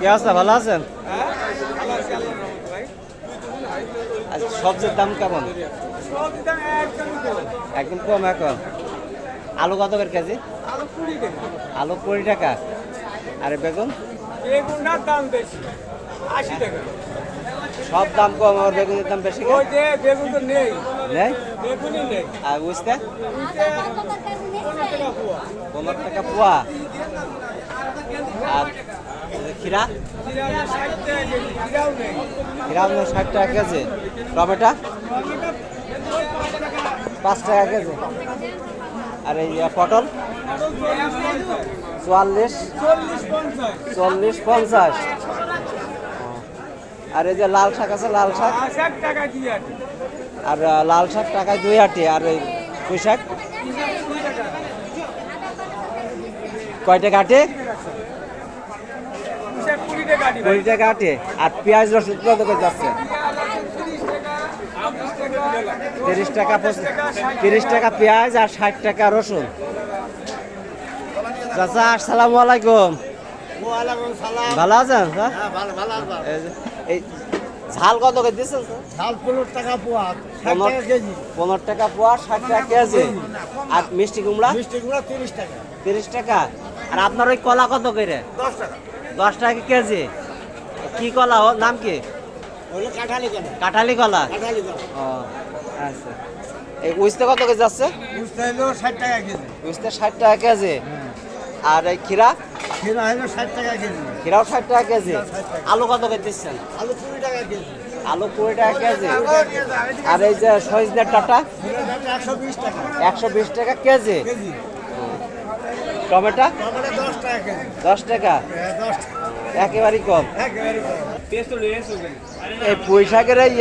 কি অবস্থা? ভালো আছেন? আচ্ছা সবজির দাম কেমন? একদম কম এখন। আলু কত করে কেজি? আলু কুড়ি টাকা। আরে বেগুন? দাম আশি টাকা সব দাম কম আর বেগুনের দাম বেশি? ওই যে পনেরো টাকা পোয়া। খিরা খিরা আপনার ষাট টাকা কেজি। টমেটো? পাঁচ টাকা কেজি। আর এই পটল? চুয়াল্লিশ। চল্লিশ পঞ্চাশ। আর এই যে লাল শাক আছে, লাল শাক? আর লাল শাক টাকায় দুই আটি। আর এই পুঁই শাক? কয় টাকা আটে সে কুড়ি টাকা আটে আর পেঁয়াজ রসুন কত করে যাচ্ছে? তিরিশ টাকা তিরিশ টাকা পেঁয়াজ আর ষাট টাকা রসুন। চাচা আসসালামু আলাইকুম। ভালো আছেন এই ঝাল কত করে দিচ্ছেন ঝাল পনেরো টাকা পোয়া পনেরো টাকা কেজি। পনেরো টাকা পোয়া ষাট টাকা কেজি। আর মিষ্টি কুমড়া? মিষ্টি গুঁড়া তিরিশ টাকা। তিরিশ টাকা। আর আপনার ওই কলা কত করে? দশ টাকা। দশ টাকা কেজি। কি কলা নাম কি কাঁঠালি কাঁঠালি কলা ও আচ্ছা এই উইস্তে কত কেজি বুঝতে হলো ষাট টাকা কেজি ষাট টাকা কেজি আর এই খিরা হলো ষাট টাকা কেজি খিরাও ষাট টাকা কেজি আলু কত করে দিচ্ছেন আলু কুড়ি টাকা কেজি আলু কুড়ি টাকা কেজি আর এই যে সজনের টাটা একশো বিশ টাকা একশো বিশ টাকা কেজি কেজি টমেটো দশ টাকা কেজি হ্যাঁ, দশ টাকা একেবারেই কম। এই পুঁই শাকের এই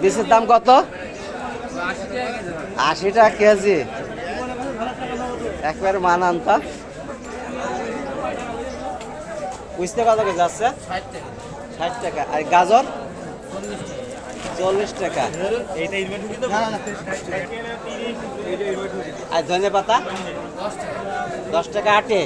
বীজের দাম কত? আশি টাকা কেজি। একবারে মান আনতা বুঝতে কত কেজি যাচ্ছে? ষাট টাকা। আর গাজর? চল্লিশ টাকা। আর ধনে পাতা? দশ টাকা আটে।